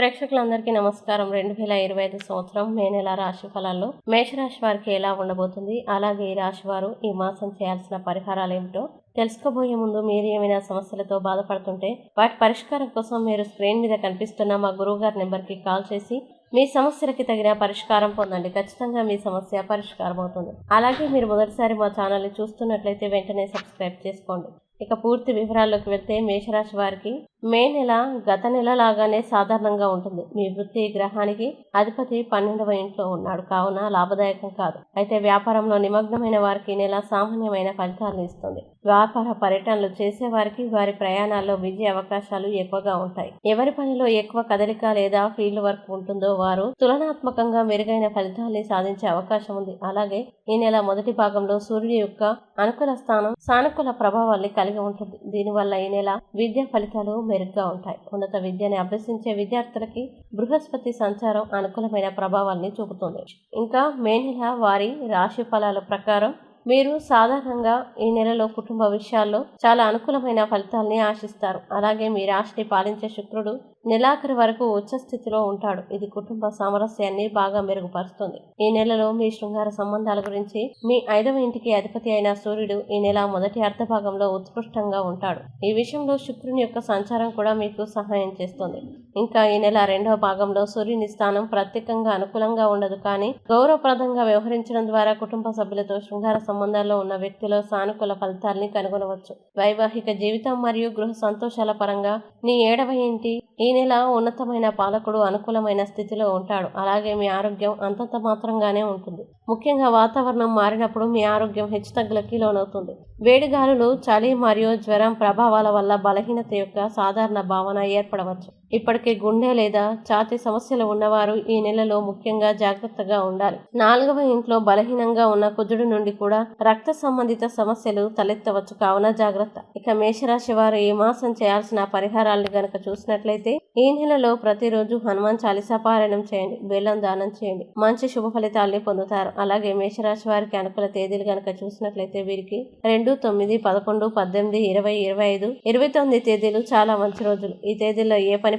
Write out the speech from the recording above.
ప్రేక్షకులందరికీ నమస్కారం. రెండు వేల ఇరవై ఐదు సంవత్సరం మే నెల రాశి ఫలాల్లో మేషరాశి వారికి ఎలా ఉండబోతుంది? అలాగే ఈ రాశి వారు ఈ మాసం చేయాల్సిన పరిహారాలు ఏమిటో తెలుసుకోబోయే ముందు మీరు ఏమైనా సమస్యలతో బాధపడుతుంటే వాటి పరిష్కారం కోసం మీరు స్క్రీన్ మీద కనిపిస్తున్న మా గురువు గారి నెంబర్కి కాల్ చేసి మీ సమస్యలకి తగిన పరిష్కారం పొందండి. ఖచ్చితంగా మీ సమస్య పరిష్కారం అవుతుంది. అలాగే మీరు మొదటిసారి మా ఛానల్ని చూస్తున్నట్లయితే వెంటనే సబ్స్క్రైబ్ చేసుకోండి. ఇక పూర్తి వివరాల్లోకి వెళ్తే మేషరాశి వారికి మే నెల గత నెల లాగానే సాధారణంగా ఉంటుంది. మీ వృత్తి గ్రహానికి అధిపతి పన్నెండవ ఇంట్లో ఉన్నాడు. కావున లాభదాయకం కాదు. అయితే వ్యాపారంలో నిమగ్నమైన వారికి ఈ నెల సామాన్యమైన ఫలితాలను ఇస్తుంది. వ్యాపార పర్యటనలు చేసే వారికి వారి ప్రయాణాల్లో విజయ అవకాశాలు ఎక్కువగా ఉంటాయి. ఎవరి పనిలో ఎక్కువ కదలిక లేదా ఫీల్డ్ వర్క్ ఉంటుందో వారు తులనాత్మకంగా మెరుగైన ఫలితాల్ని సాధించే అవకాశం ఉంది. అలాగే ఈ నెల మొదటి భాగంలో సూర్యుడి యొక్క అనుకూల స్థానం సానుకూల ప్రభావాన్ని కలిగి ఉంటుంది. దీనివల్ల ఈ నెల విద్యా ఫలితాలు మెరుగ్గా ఉంటాయి. ఉన్నత విద్యని అభ్యసించే విద్యార్థులకి బృహస్పతి సంచారం అనుకూలమైన ప్రభావాన్ని చూపుతుంది. ఇంకా మే నెల వారి రాశి ఫలాల ప్రకారం మీరు సాధారణంగా ఈ నెలలో కుటుంబ విషయాల్లో చాలా అనుకూలమైన ఫలితాల్ని ఆశిస్తారు. అలాగే మీ రాశిని పాలించే శుక్రుడు నెలాఖరి వరకు ఉచ్చ స్థితిలో ఉంటాడు. ఇది కుటుంబ సామరస్యాన్ని బాగా మెరుగుపరుస్తుంది. ఈ నెలలో మీ శృంగార సంబంధాల గురించి మీ ఐదవ ఇంటికి అధిపతి అయిన సూర్యుడు ఈ నెల మొదటి అర్ధభాగంలో ఉత్కృష్టంగా ఉంటాడు. ఈ విషయంలో శుక్రుని యొక్క సంచారం కూడా మీకు సహాయం చేస్తుంది. ఇంకా ఈ నెల రెండవ భాగంలో సూర్యుని స్థానం ప్రత్యేకంగా అనుకూలంగా ఉండదు కానీ గౌరవప్రదంగా వ్యవహరించడం ద్వారా కుటుంబ సభ్యులతో శృంగార సంబంధాల్లో ఉన్న వ్యక్తిలో సానుకూల ఫలితాల్ని కనుగొనవచ్చు. వైవాహిక జీవితం మరియు గృహ సంతోషాల పరంగా నీ ఏడవ ఇంటి ఈ నెల ఉన్నతమైన పాలకుడు అనుకూలమైన స్థితిలో ఉంటాడు. అలాగే మీ ఆరోగ్యం అంతంత మాత్రంగానే ఉంటుంది. ముఖ్యంగా వాతావరణం మారినప్పుడు మీ ఆరోగ్యం హెచ్చుతగ్గులకి లోనవుతుంది. వేడిగాలులు చలి మరియు జ్వరం ప్రభావాల వల్ల బలహీనత యొక్క సాధారణ భావన ఏర్పడవచ్చు. ఇప్పటికే గుండె లేదా ఛాతీ సమస్యలు ఉన్నవారు ఈ నెలలో ముఖ్యంగా జాగ్రత్తగా ఉండాలి. నాలుగవ ఇంట్లో బలహీనంగా ఉన్న కుజుడు నుండి కూడా రక్త సంబంధిత సమస్యలు తలెత్తవచ్చు. కావున జాగ్రత్త. ఇక మేషరాశి వారు ఈ మాసం చేయాల్సిన పరిహారాలను గనక చూసినట్లయితే ఈ నెలలో ప్రతిరోజు హనుమాన్ చాలీసా పారాయణం చేయండి. బెల్లం దానం చేయండి. మంచి శుభ ఫలితాల్ని పొందుతారు. అలాగే మేషరాశి వారికి అనుకూల తేదీలు గనక చూసినట్లయితే వీరికి రెండు తొమ్మిది పదకొండు పద్దెనిమిది ఇరవై ఇరవై ఐదు ఇరవై తొమ్మిది తేదీలు చాలా మంచి రోజులు. ఈ తేదీల్లో ఏ పని